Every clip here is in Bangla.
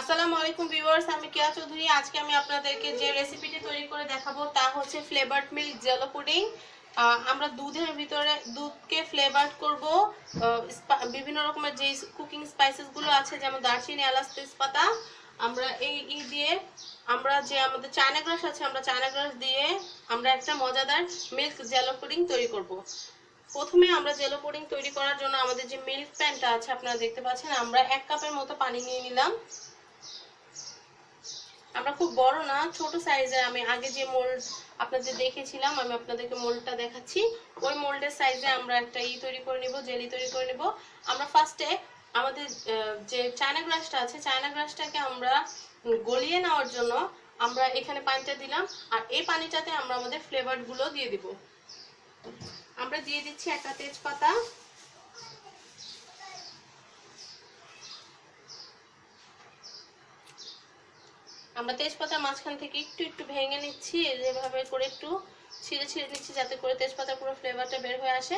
আসসালামু আলাইকুম ভিউয়ার্স, আমি কেয়া চৌধুরী। আজকে আমি আপনাদেরকে যে রেসিপিটি তৈরি করে দেখাবো, তা হচ্ছে ফ্লেভারড মিল্ক জেলো পুডিং আমরা দুধের ভিতরে দুধকে ফ্লেভার্ড করব। বিভিন্ন রকমের যে কুকিং স্পাইসেসগুলো আছে, যেমন দারচিনি, এলাচ, তেজপাতা, আমরা এই ই দিয়ে আমরা যে আমাদের চায়না গ্রাস আছে, আমরা চায়না গ্রাস দিয়ে আমরা একটা মজাদার মিল্ক জেলো পুডিং তৈরি করব। প্রথমে আমরা জেলো পুডিং তৈরি করার জন্য আমাদের যে মিল্ক প্যানটা আছে, আপনারা দেখতে পাচ্ছেন, আমরা এক কাপের মতো পানি নিয়ে নিলাম। আমরা খুব বড় না, ছোট সাইজের আমি আগে যে মোল্ড আপনাদের দেখেছিলাম, আমি আপনাদেরকে মোল্ডটা দেখাচ্ছি। ওই মোল্ডের সাইজে আমরা একটা ই তৈরি করে নিব জেলি তৈরি করে নিব। আমরা ফার্স্টে আমাদের যে চায়না গ্রাসটা আছে চায়না গ্রাসটাকে আমরা গলিয়ে নেওয়ার জন্য আমরা এখানে পানিটা দিলাম, আর এই পানিটাতে আমরা আমাদের ফ্লেভারগুলো দিয়ে দিব। আমরা দিয়ে দিচ্ছি একটা তেজপাতা। আমরা তেজপাতার মাঝখান থেকে একটু একটু ভেঙে নিচ্ছি, যেভাবে করে একটু ছিঁড়ে ছিঁড়ে নিচ্ছি যাতে করে তেজপাতার পুরো ফ্লেভারটা বের হয়ে আসে।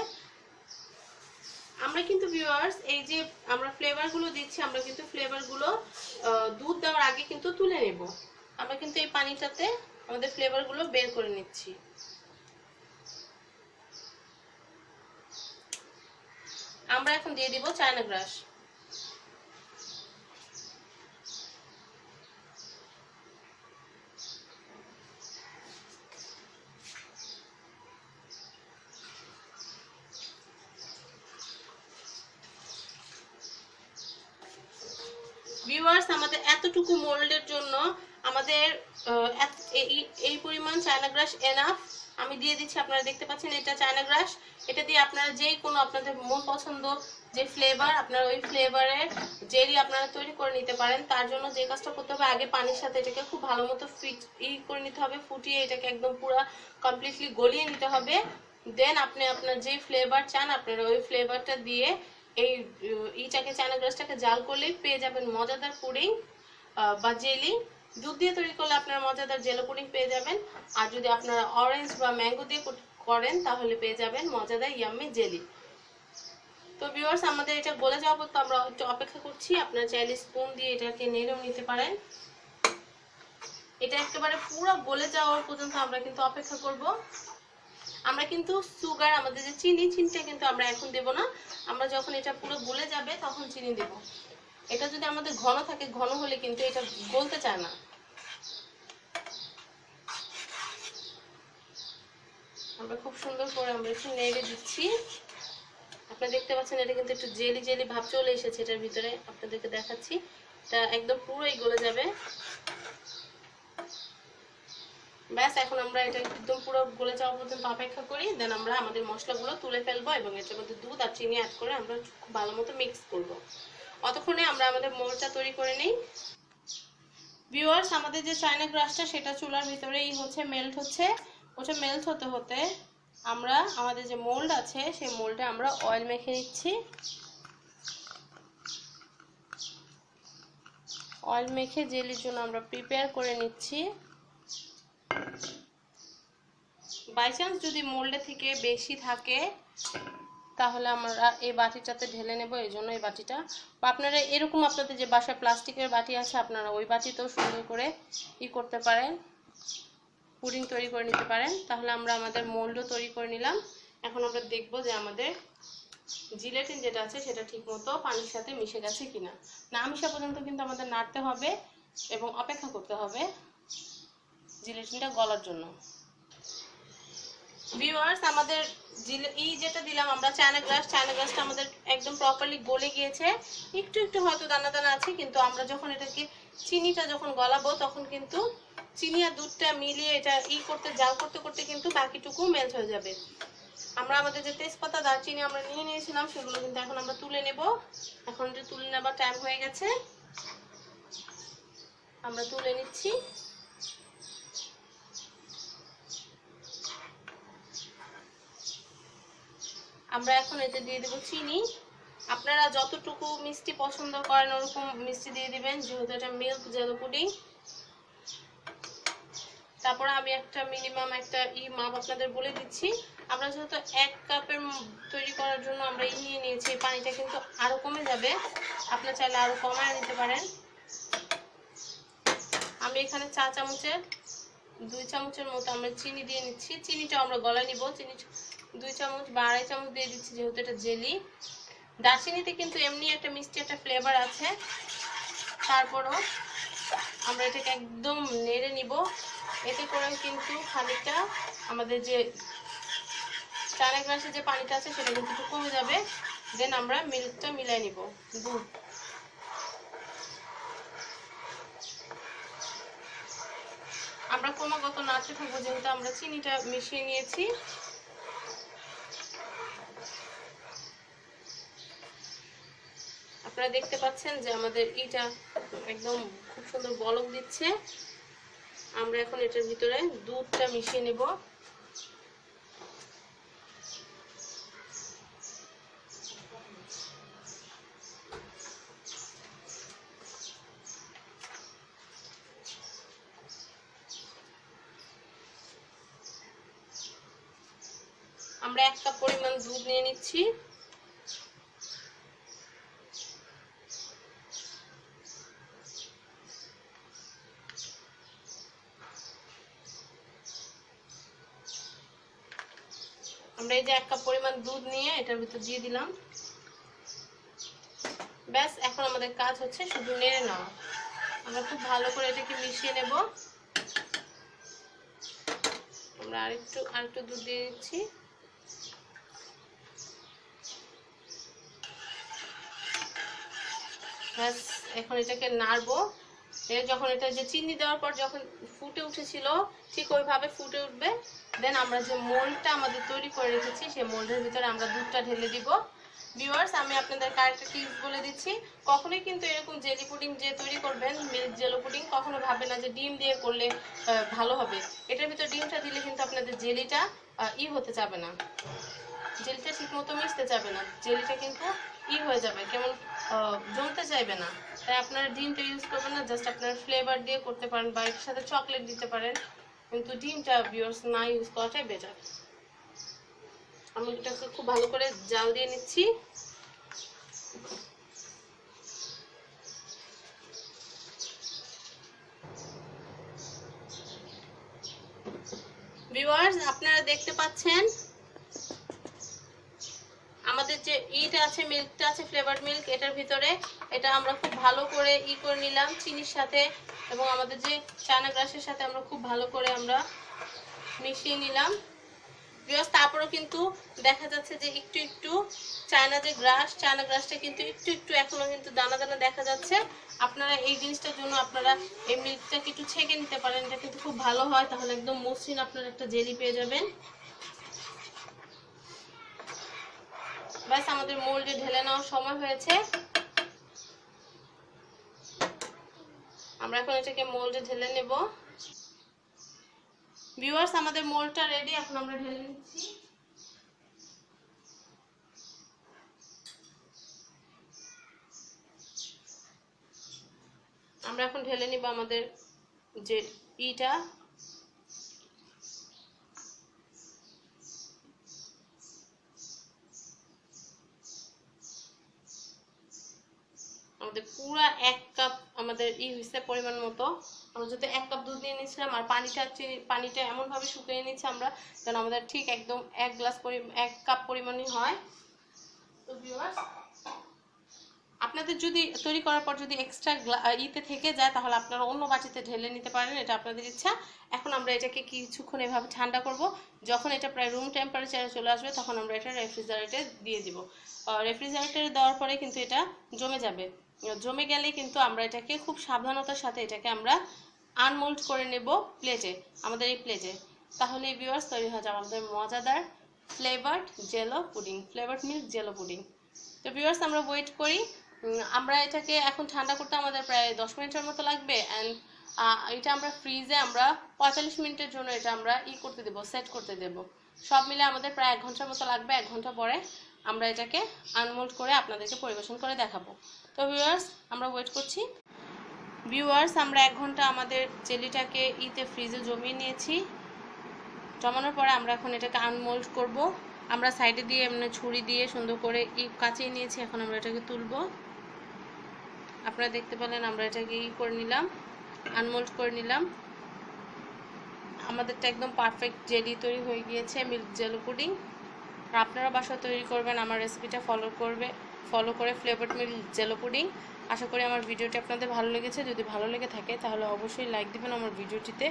আমরা কিন্তু ভিউয়ার্স এই যে আমরা ফ্লেভারগুলো দিচ্ছি, আমরা কিন্তু ফ্লেভারগুলো দুধ দেওয়ার আগে কিন্তু তুলে নেব। আমরা কিন্তু এই পানিটাতে আমাদের ফ্লেভারগুলো বের করে নিচ্ছি। আমরা এখন দিয়ে দিব চায়না গ্রাস। ভিউয়ার্স আমাদের এতটুকু মোল্ডের জন্য আমাদের এই- পরিমাণ চায়না গ্রাস এনাফ আমি দিয়ে দিচ্ছি, আপনারা দেখতে পাচ্ছেন এটা চায়না গ্রাস এটা দিয়ে আপনারা যে কোনো আপনাদের মন পছন্দ যে ফ্লেভার আপনারা ওই ফ্লেভারের জেলি আপনারা তৈরি করে নিতে পারেন। তার জন্য যে কাজটা করতে হবে, আগে পানির সাথে এটাকে খুব ভালো মতো ফিট ই করে নিতে হবে, ফুটিয়ে এটাকে একদম পুরো কমপ্লিটলি গলিয়ে নিতে হবে। দেন আপনি আপনার যে ফ্লেভার চান, আপনারা ওই ফ্লেভারটা দিয়ে এই ইটাকে চায়না গ্রাসটাকে জাল করলেই পেয়ে যাবেন মজাদার পুডিং বা জেলি। দুধ দিয়ে তৈরি করলে আপনারা মজাদার জেলো পুডিং পেয়ে যাবেন। আর যদি আপনারা অরেঞ্জ বা ম্যাঙ্গো দিয়ে করেন, তাহলে পেয়ে যাবেন মজাদার ইয়াম্মি জেলি। তো ভিউয়ার্স আমাদের এটা গলে যাওয়া পর্যন্ত আমরা একটু অপেক্ষা করছি। আপনারা চাইলে স্পুন দিয়ে এটাকে নেড়েও নিতে পারেন। এটা একেবারে পুরো গলে যাওয়ার পর্যন্ত আমরা কিন্তু অপেক্ষা করব। আমরা কিন্তু সুগার, আমাদের যে চিনি, চিনিটা কিন্তু আমরা এখন দেব না। আমরা যখন এটা পুরো গলে যাবে, তখন চিনি দেব। এটা যদি আমাদের ঘন থাকে, ঘন হলে কিন্তু এটা গলতে চায় না। আমরা খুব সুন্দর করে আমরা একটু নেড়ে দিচ্ছি। আপনারা দেখতে পাচ্ছেন, এটা কিন্তু একটু জেলি জেলি ভাব চলে এসেছে এটার ভিতরে। আপনাদেরকে দেখাচ্ছি। এটা একদম পুরোই গলে যাবে। ব্যাস, এখন আমরা এটা একদম পুরো গলে যাওয়া পর্যন্ত অপেক্ষা করি। দেন আমরা আমাদের মশলাগুলো তুলে ফেলব এবং এটার মধ্যে দুধ আর চিনি অ্যাড করে আমরা খুব ভালো মতো মিক্স করব। অতক্ষণে আমরা আমাদের মোলটা তৈরি করে নিই। ভিউয়ার্স আমাদের যে চায়না গ্রাসটা সেটা চুলার ভিতরেই হচ্ছে মেল্ট হচ্ছে। ওটা মেল্ট হতে হতে আমরা, আমাদের যে মোল্ড আছে, সেই মোল্ডে আমরা অয়েল মেখে নিচ্ছি। অয়েল মেখে জেলির জন্য আমরা প্রিপেয়ার করে নিচ্ছি। বাই চান্স যদি মোল্ডে থেকে বেশি থাকে, তাহলে আমরা এই বাটিটাতে ঢেলে নেব, এই জন্য এই বাটিটা। আপনারা এরকম আপনাদের যে বাসায় প্লাস্টিকের বাটি আছে, আপনারা ওই বাটিতেও সুন্দর করে ই করতে পারেন, পুডিং তৈরি করে নিতে পারেন। তাহলে আমরা আমাদের মোল্ডও তৈরি করে নিলাম। এখন আমরা দেখব যে আমাদের জিলেটিন যেটা আছে, সেটা ঠিকমতো পানির সাথে মিশে গেছে কিনা। না মিশা পর্যন্ত কিন্তু আমাদের নাড়তে হবে এবং অপেক্ষা করতে হবে। জিলেটিনটা গলার জন্য। ভিউয়ার্স আমাদের জিলে- ই যেটা দিলাম আমরা চায়না গ্লাস চায়না গ্লাসটা আমাদের একদম প্রপারলি গলে গিয়েছে। একটু একটু হয়তো দানা দানা আছে, কিন্তু আমরা যখন এটাকে চিনিটা যখন গলাবো, তখন কিন্তু চিনি আর দুধটা মিলিয়ে এটা ই করতে, জাল করতে করতে কিন্তু বাকিটুকু মেল্ট হয়ে যাবে। আমরা আমাদের যে তেজপাতা, দারচিনি আমরা নিয়ে নিয়েছিলাম, সেগুলো কিন্তু এখন আমরা তুলে নেব। এখন এটা তুলে নেবার টাইম হয়ে গেছে। আমরা তুলে নিচ্ছি। আমরা এখন এতে দিয়ে দেবো চিনি। আপনারা যতটুকু মিষ্টি পছন্দ করেন, ওরকম মিষ্টি দিয়ে দিবেন, যেহেতু এটা মিল্ক জেলো পুডিং তারপরে আমি একটা মিনিমাম একটা ই মাপ আপনাদের বলে দিচ্ছি। আমরা যেহেতু এক কাপের তৈরি করার জন্য আমরা ই নিয়ে নিয়েছি পানিটা কিন্তু আরও কমে যাবে। আপনার চাইলে আরও কমায় নিতে পারেন। আমি এখানে চা চামচের, দুই চামচের মতো আমরা চিনি দিয়ে নিচ্ছি। চিনিটা আমরা গলায় নিব। চিনি দুই চামচ বা আড়াই চামচ দিয়ে দিচ্ছি, যেহেতু এটা জেলি। দারচিনিতে কিন্তু এমনি একটা মিষ্টি একটা ফ্লেভার আছে। তারপরও আমরা এটাকে একদম নেড়ে নিব। এতে করে কিন্তু খানিকটা আমাদের যে চানা গ্লাসের যে পানিটা আছে, সেটা কিন্তু কমে যাবে। দেন আমরা মিল্কটা মিলাই নিব। দুধ আমরা ক্রমাগত নাড়তে থাকব, যেহেতু আমরা চিনিটা মিশিয়ে নিয়েছি। আপনারা দেখতে পাচ্ছেন যে আমাদের ইটা একদম খুব সুন্দর বলক দিচ্ছে। আমরা এখন এটার ভিতরে দুধটা মিশিয়ে নেব। আমরা এক কাপ পরিমাণ দুধ নিয়ে নিচ্ছি। আমরা এই যে এক কাপ পরিমাণ দুধ নিয়ে এটার ভিতর দিয়ে দিলাম। ব্যাস, এখন আমাদের কাজ হচ্ছে শুধু নেড়ে নেওয়া। আমরা খুব ভালো করে এটাকে মিশিয়ে নেব। আমরা আরেকটু আরেকটু দুধ দিয়ে দিচ্ছি। ব্যাস, এখন এটাকে নাড়বো। যখন এটা যে চিনি দেওয়ার পর যখন ফুটে উঠেছিল, ঠিক ওইভাবে ফুটে উঠবে। দেন আমরা যে মোল্ডটা আমাদের তৈরি করে রেখেছি, সেই মোল্ডের ভিতরে আমরা দুধটা ঢেলে দিব। ভিউয়ার্স আমি আপনাদের আরেকটা টিপস বলে দিচ্ছি। কখনোই কিন্তু এরকম জেলি পুডিং যে তৈরি করবেন মিল্ক জেলো পুডিং কখনো ভাবে না যে ডিম দিয়ে করলে ভালো হবে। এটার ভিতর ডিমটা দিলে কিন্তু আপনাদের জেলিটা ই হতে যাবে না। জেলিটা ঠিক মতো মিশতে যাবে না। জেলিটা কিন্তু ই হয়ে যাবে, কেমন জমতে চাইবে না। তাই আপনারা ডিমটা ইউজ করবেন না জাস্ট আপনারা ফ্লেভার দিয়ে করতে পারেন বা এর সাথে চকলেট দিতে পারেন। কিন্তু ডিমটা ভিউয়ার্স না ইউজ করাটাই বেটার আমি এটাকে খুব ভালো করে জাল দিয়ে নিচ্ছি। ভিউয়ার্স আপনারা দেখতে পাচ্ছেন আমাদের যে ইটা আছে মিল্কটা আছে ফ্লেভার মিল্ক এটার ভিতরে এটা আমরা খুব ভালো করে ই করে নিলাম, চিনির সাথে এবং আমাদের যে চানা গ্রাসের সাথে আমরা খুব ভালো করে আমরা মিশিয়ে নিলাম। বিকজ তারপরেও কিন্তু দেখা যাচ্ছে যে একটু একটু চায়না যে গ্রাস চায়না গ্রাসটা কিন্তু একটু একটু এখনও কিন্তু দানা দানা দেখা যাচ্ছে। আপনারা এই জিনিসটার জন্য আপনারা এই মিল্কটাকে একটু ছেঁকে নিতে পারেন, এটা কিন্তু খুব ভালো হয়। তাহলে একদম মসৃণ আপনারা একটা জেলি পেয়ে যাবেন। ব্যাস, আমাদের মোল্ডে ঢেলে নেওয়ার সময় হয়েছে। আমরা এখন এটাকে মোল্ডে ঢেলে নেব। ভিউয়ার্স আমাদের মোল্ডটা রেডি এখন আমরা ঢেলে নিচ্ছি। আমরা এখন ঢেলে নিব আমাদের যে ইটা। আমাদের পুরা এক কাপ আমাদের ই হয়েছে পরিমাণ মতো। আমরা যদি এক কাপ দুধ নিয়ে নিয়েছিলাম আর পানিটা পানিটা এমনভাবে শুকিয়ে নিচ্ছি আমরা, যেন আমাদের ঠিক একদম এক গ্লাস পরি, এক কাপ পরিমাণই হয়। তো আপনাদের যদি তৈরি করার পর যদি এক্সট্রা ইতে থেকে যায়, তাহলে আপনারা অন্য বাটিতে ঢেলে নিতে পারেন, এটা আপনাদের ইচ্ছা। এখন আমরা এটাকে কিছুক্ষণ এভাবে ঠান্ডা করব। যখন এটা প্রায় রুম টেম্পারেচারে চলে আসবে, তখন আমরা এটা রেফ্রিজারেটরে দিয়ে দিব। রেফ্রিজারেটরে দেওয়ার পরে কিন্তু এটা জমে যাবে। জমে গেলে কিন্তু আমরা এটাকে খুব সাবধানতার সাথে এটাকে আমরা আনমোল্ড করে নেব প্লেটে আমাদের এই প্লেটে তাহলে এই ভিউয়ার্স তৈরি হয়ে যাবে আমাদের মজাদার flavoured jello pudding flavoured milk jello pudding তো ভিউয়ার্স আমরা ওয়েট করি। আমরা এটাকে এখন ঠান্ডা করতে আমাদের প্রায় দশ মিনিটের মতো লাগবে অ্যান্ড এটা আমরা ফ্রিজে আমরা পঁয়তাল্লিশ মিনিটের জন্য এটা আমরা ই করতে দেবো সেট করতে দেবো। সব মিলে আমাদের প্রায় এক ঘণ্টার মতো লাগবে, এক ঘণ্টা পরে আমরা এটাকে আনমোল্ড করে আপনাদেরকে পরিবেশন করে দেখাবো। তো ভিউয়ার্স আমরা ওয়েট করছি। ভিউয়ার্স আমরা এক ঘণ্টা আমাদের জেলিটাকে ইতে ফ্রিজে জমিয়ে নিয়েছি। জমানোর পরে আমরা এখন এটাকে আনমোল্ড করব। আমরা সাইডে দিয়ে এমনি ছুরি দিয়ে সুন্দর করে ই কাচিয়ে নিয়েছি, এখন আমরা এটাকে তুলবো। আপনারা দেখতে পেলেন, আমরা এটাকে ই করে নিলাম আনমোল্ড করে নিলাম। আমাদেরটা একদম পারফেক্ট জেলি তৈরি হয়ে গিয়েছে মিল্ক জেলো পুডিং আপনারা বাসা তৈরি করবেন, আমার রেসিপিটা ফলো করবে ফলো করে ফ্লেভার মিল জেলো পুডিং আশা করি আমার ভিডিওটি আপনাদের ভালো লেগেছে। যদি ভালো লেগে থাকে, তাহলে অবশ্যই লাইক দিবেন আমার ভিডিওটিতে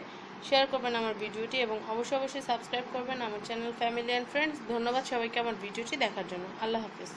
শেয়ার করবেন আমার ভিডিওটি এবং অবশ্যই অবশ্যই সাবস্ক্রাইব করবেন আমার চ্যানেল ফ্যামিলি অ্যান্ড ফ্রেন্ডস ধন্যবাদ সবাইকে আমার ভিডিওটি দেখার জন্য। আল্লাহ হাফিজ।